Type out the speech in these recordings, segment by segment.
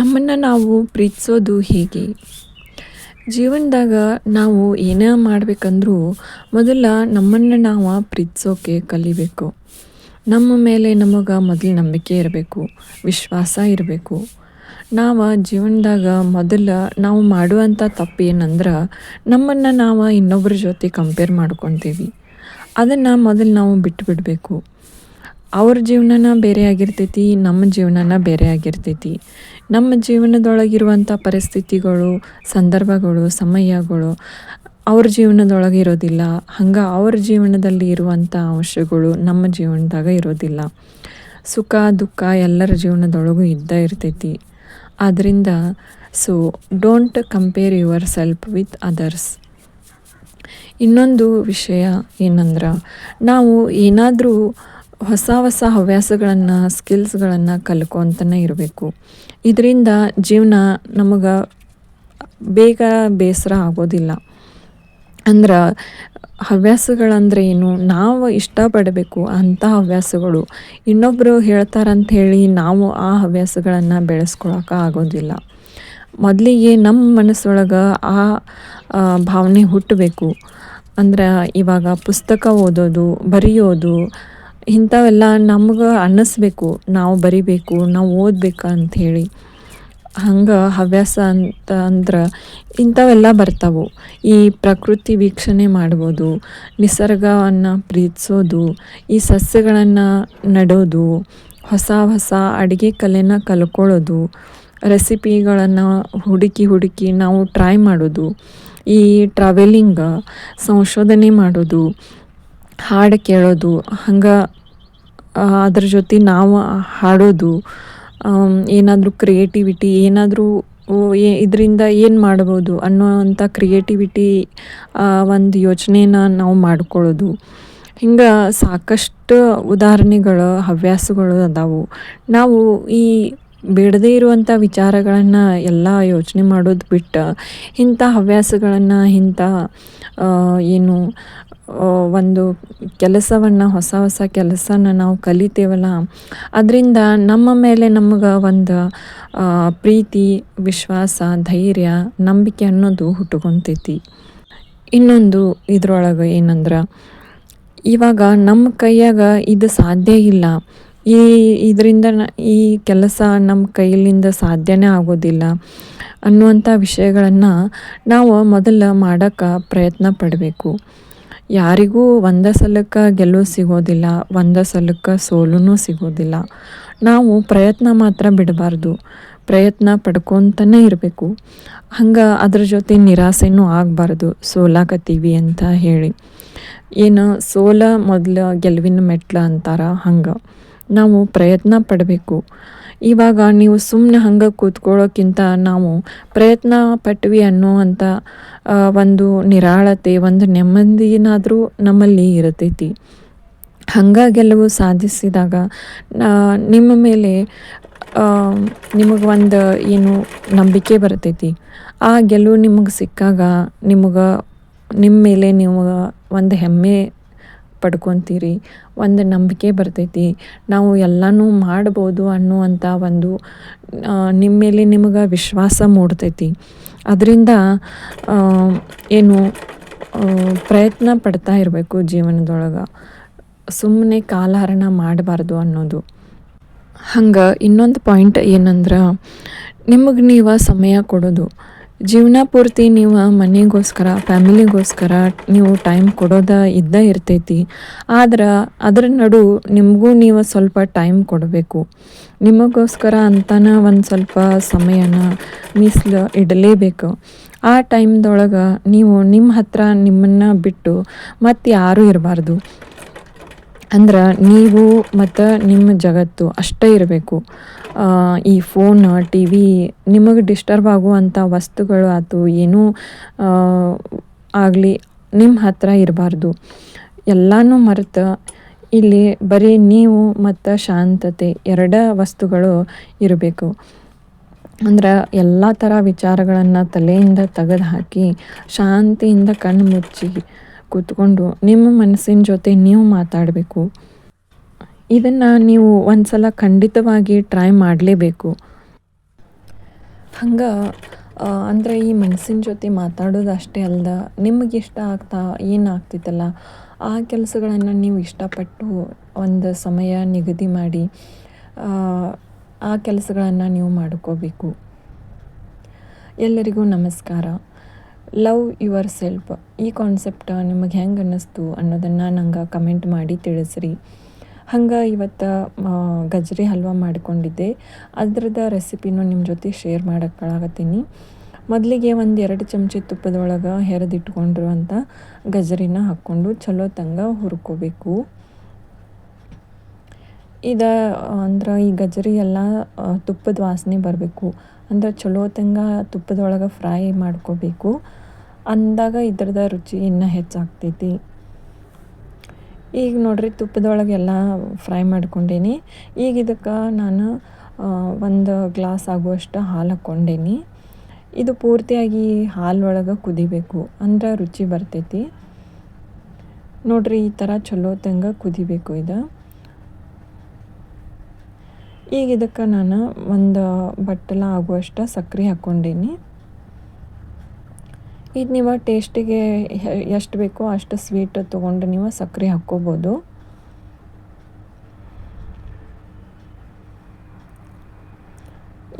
ನಮ್ಮನ್ನು ನಾವು ಪ್ರೀತಿಸೋದು ಹೇಗೆ? ಜೀವನದಾಗ ನಾವು ಏನೇ ಮಾಡಬೇಕಂದ್ರೂ ಮೊದಲ ನಮ್ಮನ್ನು ನಾವು ಪ್ರೀತಿಸೋಕೆ ಕಲಿಬೇಕು. ನಮ್ಮ ಮೇಲೆ ನಮಗೆ ಮೊದಲು ನಂಬಿಕೆ ಇರಬೇಕು, ವಿಶ್ವಾಸ ಇರಬೇಕು. ನಾವು ಜೀವನದಾಗ ಮೊದಲು ನಾವು ಮಾಡುವಂಥ ತಪ್ಪು ಏನಂದ್ರೆ ನಮ್ಮನ್ನು ನಾವು ಇನ್ನೊಬ್ಬರ ಜೊತೆ ಕಂಪೇರ್ ಮಾಡ್ಕೊತೀವಿ. ಅದನ್ನು ಮೊದಲು ನಾವು ಬಿಟ್ಟು ಬಿಡಬೇಕು ಅವ್ರ ಜೀವನನ ಬೇರೆ ಆಗಿರ್ತೈತಿ, ನಮ್ಮ ಜೀವನನ ಬೇರೆ ಆಗಿರ್ತೈತಿ. ನಮ್ಮ ಜೀವನದೊಳಗಿರುವಂಥ ಪರಿಸ್ಥಿತಿಗಳು, ಸಂದರ್ಭಗಳು, ಸಮಯಗಳು ಅವ್ರ ಜೀವನದೊಳಗೆ ಇರೋದಿಲ್ಲ. ಹಂಗೆ ಅವ್ರ ಜೀವನದಲ್ಲಿ ಇರುವಂಥ ಅಂಶಗಳು ನಮ್ಮ ಜೀವನದಾಗ ಇರೋದಿಲ್ಲ. ಸುಖ, ದುಃಖ ಎಲ್ಲರ ಜೀವನದೊಳಗೂ ಇದ್ದೇ ಇರ್ತೈತಿ. ಆದ್ದರಿಂದ so don't compare yourself with others ಇನ್ನೊಂದು ವಿಷಯ ಏನಂದ್ರೆ, ನಾವು ಏನಾದರೂ ಹೊಸ ಹೊಸ ಹವ್ಯಾಸಗಳನ್ನು ಸ್ಕಿಲ್ಸ್ಗಳನ್ನು ಕಲ್ಕೊತನೇ ಇರಬೇಕು. ಇದರಿಂದ ಜೀವನ ನಮಗೆ ಬೇಗ ಬೇಸರ ಆಗೋದಿಲ್ಲ. ಅಂದ್ರೆ ಹವ್ಯಾಸಗಳಂದ್ರೆ ಏನು? ನಾವು ಇಷ್ಟಪಡಬೇಕು ಅಂಥ ಹವ್ಯಾಸಗಳು. ಇನ್ನೊಬ್ಬರು ಹೇಳ್ತಾರಂತ ಹೇಳಿ ನಾವು ಆ ಹವ್ಯಾಸಗಳನ್ನು ಬೆಳೆಸ್ಕೊಳಕ್ಕೆ ಆಗೋದಿಲ್ಲ. ಮೊದಲಿಗೆ ನಮ್ಮ ಮನಸ್ಸೊಳಗೆ ಆ ಭಾವನೆ ಹುಟ್ಟಬೇಕು ಅಂದ್ರೆ ಇವಾಗ ಪುಸ್ತಕ ಓದೋದು, ಬರೆಯೋದು ಇಂಥವೆಲ್ಲ ನಮ್ಗೆ ಅನ್ನಿಸ್ಬೇಕು, ನಾವು ಬರಿಬೇಕು, ನಾವು ಓದಬೇಕು ಅಂಥೇಳಿ ಹಂಗೆ ಹವ್ಯಾಸ ಅಂತ ಅಂದ್ರೆ ಇಂಥವೆಲ್ಲ ಬರ್ತಾವು. ಈ ಪ್ರಕೃತಿ ವೀಕ್ಷಣೆ ಮಾಡ್ಬೋದು, ನಿಸರ್ಗವನ್ನು ಪ್ರೀತಿಸೋದು, ಈ ಸಸ್ಯಗಳನ್ನು ನೆಡೋದು, ಹೊಸ ಹೊಸ ಅಡುಗೆ ಕಲೆನ ಕಲ್ಕೊಳ್ಳೋದು, ರೆಸಿಪಿಗಳನ್ನು ಹುಡುಕಿ ಹುಡುಕಿ ನಾವು ಟ್ರೈ ಮಾಡೋದು, ಈ ಟ್ರಾವೆಲಿಂಗ ಸಂಶೋಧನೆ ಮಾಡೋದು, ಹಾಡು ಕೇಳೋದು, ಹಂಗೆ ಅದ್ರ ಜೊತೆ ನಾವು ಹಾಡೋದು ಏನಾದರೂ ಕ್ರಿಯೇಟಿವಿಟಿ ಏನಾದರೂ ಇದರಿಂದ ಏನು ಮಾಡ್ಬೋದು ಅನ್ನೋವಂಥ ಕ್ರಿಯೇಟಿವಿಟಿ ಒಂದು ಯೋಚನೆನ ನಾವು ಮಾಡ್ಕೊಳ್ಳೋದು. ಹಿಂಗೆ ಸಾಕಷ್ಟು ಉದಾಹರಣೆಗಳು, ಹವ್ಯಾಸಗಳು ಅದಾವು. ನಾವು ಈ ಬೇಡದೇ ಇರುವಂಥ ವಿಚಾರಗಳನ್ನು ಎಲ್ಲ ಯೋಚನೆ ಮಾಡೋದು ಬಿಟ್ಟು ಇಂಥ ಹವ್ಯಾಸಗಳನ್ನು, ಇಂಥ ಏನು ಒಂದು ಕೆಲಸವನ್ನು, ಹೊಸ ಹೊಸ ಕೆಲಸನ ನಾವು ಕಲಿತೇವಲ್ಲ. ಅದರಿಂದ ನಮ್ಮ ಮೇಲೆ ನಮ್ಗೆ ಒಂದು ಪ್ರೀತಿ, ವಿಶ್ವಾಸ, ಧೈರ್ಯ, ನಂಬಿಕೆ ಅನ್ನೋದು ಹುಟ್ಟುಕೊಂತೈತಿ. ಇನ್ನೊಂದು ಇದ್ರೊಳಗೆ ಏನಂದ್ರೆ, ಇವಾಗ ನಮ್ಮ ಕೈಯಾಗ ಇದು ಸಾಧ್ಯ ಇಲ್ಲ. ಈ, ಇದರಿಂದ ಈ ಕೆಲಸ ನಮ್ಮ ಕೈಲಿಂದ ಸಾಧ್ಯನೇ ಆಗೋದಿಲ್ಲ ಅನ್ನುವಂಥ ವಿಷಯಗಳನ್ನು ನಾವು ಮೊದಲು ಮಾಡೋಕ್ಕೆ ಪ್ರಯತ್ನ ಪಡಬೇಕು. ಯಾರಿಗೂ ಒಂದೇ ಸಲಕ್ಕೆ ಗೆಲುವು ಸಿಗೋದಿಲ್ಲ, ಒಂದೇ ಸಲಕ್ಕೆ ಸೋಲೂ ಸಿಗೋದಿಲ್ಲ. ನಾವು ಪ್ರಯತ್ನ ಮಾತ್ರ ಬಿಡಬಾರ್ದು, ಪ್ರಯತ್ನ ಪಡ್ಕೊತನೇ ಇರಬೇಕು. ಹಂಗೆ ಅದ್ರ ಜೊತೆ ನಿರಾಸೆನೂ ಆಗಬಾರ್ದು, ಸೋಲಾಕತ್ತೀವಿ ಅಂತ ಹೇಳಿ. ಏನು ಸೋಲ ಮೊದಲ ಗೆಲುವಿನ ಮೆಟ್ಲ ಅಂತಾರ ಹಂಗೆ. ನಾವು ಪ್ರಯತ್ನ ಪಡಬೇಕು. ಇವಾಗ ನೀವು ಸುಮ್ಮನೆ ಹಂಗೆ ಕೂತ್ಕೊಳ್ಳೋಕ್ಕಿಂತ ನಾವು ಪ್ರಯತ್ನ ಪಟ್ವಿ ಅನ್ನೋವಂಥ ಒಂದು ನಿರಾಳತೆ, ಒಂದು ನೆಮ್ಮದಿನಾದರೂ ನಮ್ಮಲ್ಲಿ ಇರತೈತಿ. ಹಂಗೆ ಗೆಲುವು ಸಾಧಿಸಿದಾಗ ನಿಮ್ಮ ಮೇಲೆ ನಿಮಗೆ ಒಂದು ಏನು ನಂಬಿಕೆ ಬರ್ತೈತಿ. ಆ ಗೆಲುವು ನಿಮಗೆ ಸಿಕ್ಕಾಗ ನಿಮಗೆ ನಿಮ್ಮ ಮೇಲೆ ನೀವು ಒಂದು ಹೆಮ್ಮೆ ಪಡ್ಕೊತೀರಿ. ಒಂದು ನಂಬಿಕೆ ಬರ್ತೈತಿ. ನಾವು ಎಲ್ಲನೂ ಮಾಡ್ಬೋದು ಅನ್ನುವಂಥ ಒಂದು ನಿಮ್ಮ ಮೇಲೆ ನಿಮಗೆ ವಿಶ್ವಾಸ ಮೂಡ್ತೈತಿ. ಅದರಿಂದ ಏನು ಪ್ರಯತ್ನ ಪಡ್ತಾ ಇರಬೇಕು ಜೀವನದೊಳಗೆ. ಸುಮ್ಮನೆ ಕಾಲಹರಣ ಮಾಡಬಾರ್ದು ಅನ್ನೋದು. ಹಂಗೆ ಇನ್ನೊಂದು ಪಾಯಿಂಟ್ ಏನಂದ್ರೆ, ನಿಮಗೆ ನೀವು ಸಮಯ ಕೊಡೋದು. ಜೀವನ ಪೂರ್ತಿ ನೀವು ಮನೆಗೋಸ್ಕರ, ಫ್ಯಾಮಿಲಿಗೋಸ್ಕರ ನೀವು ಟೈಮ್ ಕೊಡೋದ ಇದ್ದ ಇರ್ತೈತಿ. ಆದ್ರೆ ಅದರ ನಡು ನಿಮಗೂ ನೀವು ಸ್ವಲ್ಪ ಟೈಮ್ ಕೊಡಬೇಕು. ನಿಮಗೋಸ್ಕರ ಅಂತನ ಒಂದು ಸ್ವಲ್ಪ ಸಮಯನ ಮೀಸಲು ಇಡಲೇಬೇಕು. ಆ ಟೈಮ್ದೊಳಗೆ ನೀವು ನಿಮ್ಮ ಹತ್ರ ನಿಮ್ಮನ್ನು ಬಿಟ್ಟು ಮತ್ತು ಯಾರೂ ಇರಬಾರ್ದು. ಅಂದ್ರೆ ನೀವು ಮತ್ತು ನಿಮ್ಮ ಜಗತ್ತು ಅಷ್ಟೇ ಇರಬೇಕು. ಈ ಫೋನ್ ಟಿ ವಿ ನಿಮಗೆ ಡಿಸ್ಟರ್ಬ್ ಆಗುವಂಥ ವಸ್ತುಗಳು ಆಯ್ತು ಏನೂ ಆಗಲಿ ನಿಮ್ಮ ಹತ್ರ ಇರಬಾರ್ದು. ಎಲ್ಲನೂ ಮರೆತು ಇಲ್ಲಿ ಬರೀ ನೀವು ಮತ್ತು ಶಾಂತತೆ ಎರಡ ವಸ್ತುಗಳು ಇರಬೇಕು. ಅಂದ್ರೆ ಎಲ್ಲ ಥರ ವಿಚಾರಗಳನ್ನು ತಲೆಯಿಂದ ತೆಗೆದು ಹಾಕಿ ಶಾಂತಿಯಿಂದ ಕಣ್ಣು ಮುಚ್ಚಿ. ಕೂತ್ಕೊಂಡು ನಿಮ್ಮ ಮನಸ್ಸಿನ ಜೊತೆ ನೀವು ಮಾತಾಡಬೇಕು. ಇದನ್ನು ನೀವು ಒಂದು ಸಲ ಖಂಡಿತವಾಗಿ ಟ್ರೈ ಮಾಡಲೇಬೇಕು. ಹಂಗೆ ಅಂದರೆ ಈ ಮನಸ್ಸಿನ ಜೊತೆ ಮಾತಾಡೋದು ಅಷ್ಟೇ ಅಲ್ಲದ ನಿಮಗೆ ಇಷ್ಟ ಆಗ್ತಾ ಏನು ಆಗ್ತೈತಲ್ಲ ಆ ಕೆಲಸಗಳನ್ನು ನೀವು ಇಷ್ಟಪಟ್ಟು ಒಂದು ಸಮಯ ನಿಗದಿ ಮಾಡಿ ಆ ಕೆಲಸಗಳನ್ನು ನೀವು ಮಾಡ್ಕೋಬೇಕು. ಎಲ್ಲರಿಗೂ ನಮಸ್ಕಾರ. ಲವ್ ಯುವರ್ ಸೆಲ್ಫ್ ಈ ಕಾನ್ಸೆಪ್ಟ್ ನಿಮಗೆ ಹೆಂಗೆ ಅನ್ನಿಸ್ತು ಅನ್ನೋದನ್ನು ನಂಗೆ ಕಮೆಂಟ್ ಮಾಡಿ ತಿಳಿಸ್ರಿ. ಹಂಗೆ ಇವತ್ತು ಗಜ್ರಿ ಹಲ್ವಾ ಮಾಡಿಕೊಂಡಿದ್ದೆ. ಅದ್ರದ್ದು ರೆಸಿಪಿನೂ ನಿಮ್ಮ ಜೊತೆ ಶೇರ್ ಮಾಡೋಕ್ಕಾಗತ್ತೀನಿ. ಮೊದಲಿಗೆ ಒಂದು ಎರಡು ಚಮಚ ತುಪ್ಪದೊಳಗೆ ಹೆರೆದಿಟ್ಕೊಂಡಿರುವಂಥ ಗಜ್ರಿನ ಹಾಕ್ಕೊಂಡು ಚಲೋ ತಂಗ ಹುರ್ಕೋಬೇಕು. ಇದು, ಅಂದ್ರೆ ಈ ಗಜರಿ ಎಲ್ಲ ತುಪ್ಪದ ವಾಸನೆ ಬರಬೇಕು. ಅಂದ್ರೆ ಚಲೋ ತಂಗ ತುಪ್ಪದೊಳಗೆ ಫ್ರೈ ಮಾಡ್ಕೋಬೇಕು. ಅಂದಾಗ ಇದ್ರದ ರುಚಿ ಇನ್ನೂ ಹೆಚ್ಚಾಗ್ತೈತಿ. ಈಗ ನೋಡ್ರಿ ತುಪ್ಪದೊಳಗೆ ಎಲ್ಲ ಫ್ರೈ ಮಾಡ್ಕೊಂಡೇನಿ. ಈಗ ಇದಕ್ಕೆ ನಾನು ಒಂದು ಗ್ಲಾಸ್ ಆಗುವಷ್ಟು ಹಾಲು ಹಾಕ್ಕೊಂಡೇನಿ. ಇದು ಪೂರ್ತಿಯಾಗಿ ಹಾಲೊಳಗೆ ಕುದಿಬೇಕು, ಅಂದ್ರೆ ರುಚಿ ಬರ್ತೈತಿ. ನೋಡ್ರಿ ಈ ಥರ ಚಲೋ ತಂಗ ಕುದಿಬೇಕು ಇದು. ಈಗ ಇದಕ್ಕೆ ನಾನು ಒಂದು ಬಟ್ಟಲ ಆಗುವಷ್ಟು ಸಕ್ಕರೆ ಹಾಕ್ಕೊಂಡೀನಿ. ಇದು ನೀವು ಟೇಸ್ಟಿಗೆ ಎಷ್ಟು ಬೇಕೋ ಅಷ್ಟು ಸ್ವೀಟ್ ತೊಗೊಂಡು ನೀವು ಸಕ್ಕರೆ ಹಾಕ್ಕೋಬೋದು.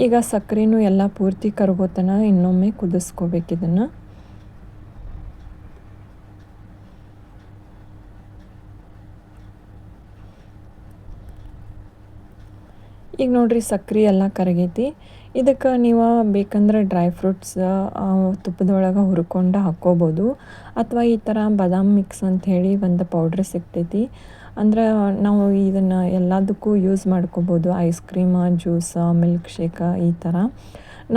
ಈಗ ಸಕ್ಕರೆನೂ ಎಲ್ಲ ಪೂರ್ತಿ ಕರಗೋತನ ಇನ್ನೊಮ್ಮೆ ಕುದಿಸ್ಕೋಬೇಕು ಈಗ ನೋಡ್ರಿ ಸಕ್ಕರೆ ಎಲ್ಲ ಕರಗೈತಿ. ಇದಕ್ಕೆ ನೀವು ಬೇಕಂದ್ರೆ ಡ್ರೈ ಫ್ರೂಟ್ಸ್ ತುಪ್ಪದೊಳಗೆ ಹುರ್ಕೊಂಡು ಹಾಕ್ಕೋಬೋದು ಅಥವಾ ಈ ಥರ ಬಾದಾಮ್ ಮಿಕ್ಸ್ ಅಂತ ಹೇಳಿ ಒಂದು ಪೌಡ್ರ್ ಸಿಗ್ತೈತಿ. ಅಂದ್ರೆ ನಾವು ಇದನ್ನು ಎಲ್ಲದಕ್ಕೂ ಯೂಸ್ ಮಾಡ್ಕೋಬೋದು. Ice cream juice milkshake ಈ ಥರ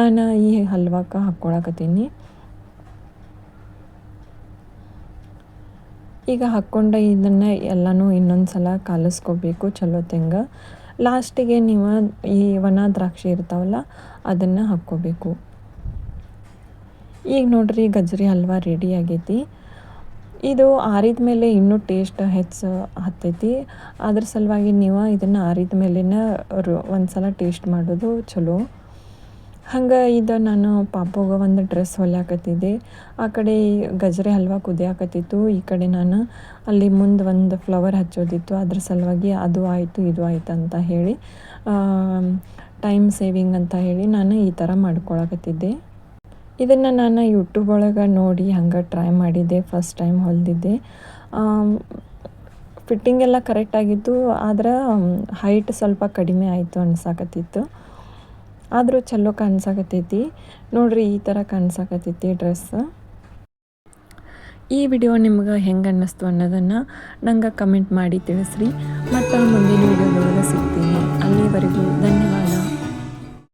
ನಾನು ಈ ಹಲ್ವಕ್ಕೆ ಹಾಕ್ಕೊಳಕತ್ತೀನಿ ಈಗ ಹಾಕ್ಕೊಂಡು ಇದನ್ನು ಎಲ್ಲನೂ ಇನ್ನೊಂದು ಸಲ ಕಾಲಿಸ್ಕೋಬೇಕು. ಚಲೋ ತೆಂಗ. ಲಾಸ್ಟಿಗೆ ನೀವು ಈ ಒಣ ದ್ರಾಕ್ಷಿ ಇರ್ತಾವಲ್ಲ, ಅದನ್ನು ಹಾಕ್ಕೋಬೇಕು. ಈಗ ನೋಡ್ರಿ ಗಜ್ರಿ ಹಲ್ವಾ ರೆಡಿ ಆಗೈತಿ. ಇದು ಆರಿದ ಮೇಲೆ ಇನ್ನೂ ಟೇಸ್ಟ್ ಹೆಚ್ಚು ಹತ್ತೈತಿ. ಅದ್ರ ಸಲುವಾಗಿ ನೀವು ಇದನ್ನು ಆರಿದ ಮೇಲೆನ ಒಂದು ಸಲ ಟೇಸ್ಟ್ ಮಾಡೋದು ಚಲೋ. ಹಂಗೆ ಇದು ನಾನು ಪಾಪುಗೆ ಒಂದು ಡ್ರೆಸ್ ಹೊಲಿಯಾಕತ್ತಿದ್ದೆ. ಆ ಕಡೆ ಗಜ್ರಿ ಹಲ್ವ ಕುದಿಯಾಕತ್ತಿತ್ತು. ಈ ಕಡೆ ನಾನು ಅಲ್ಲಿ ಮುಂದೆ ಒಂದು ಫ್ಲವರ್ ಹಚ್ಚೋದಿತ್ತು. ಅದ್ರ ಸಲುವಾಗಿ ಅದು ಆಯಿತು, ಇದು ಆಯಿತು ಅಂತ ಹೇಳಿ ಟೈಮ್ ಸೇವಿಂಗ್ ಅಂತ ಹೇಳಿ ನಾನು ಈ ಥರ ಮಾಡ್ಕೊಳಕತ್ತಿದ್ದೆ. ಇದನ್ನು ನಾನು ಯೂಟ್ಯೂಬ್ ಒಳಗೆ ನೋಡಿ ಹಂಗೆ ಟ್ರೈ ಮಾಡಿದ್ದೆ. First time ಹೊಲಿದಿದ್ದೆ. ಫಿಟ್ಟಿಂಗ್ ಎಲ್ಲ ಕರೆಕ್ಟಾಗಿತ್ತು ಆದ್ರೆ ಹೈಟ್ ಸ್ವಲ್ಪ ಕಡಿಮೆ ಆಯಿತು ಅನ್ಸಾಕತ್ತಿತ್ತು. ಆದರೂ ಚಲೋ ಕಾಣಿಸಾಕತ್ತೈತಿ. ನೋಡ್ರಿ ಈ ಥರ ಕಾಣಿಸಾಕತ್ತೈತಿ ಡ್ರೆಸ್. ಈ ವಿಡಿಯೋ ನಿಮ್ಗೆ ಹೆಂಗೆ ಅನ್ನಿಸ್ತು ಅನ್ನೋದನ್ನು ನಂಗೆ ಕಮೆಂಟ್ ಮಾಡಿ ತಿಳಿಸ್ರಿ. ಮತ್ತು ಮುಂದಿನ ವಿಡಿಯೋದೊಳಗೆ ಸಿಗ್ತೀನಿ. ಅಲ್ಲಿವರೆಗೂ ಧನ್ಯವಾದ.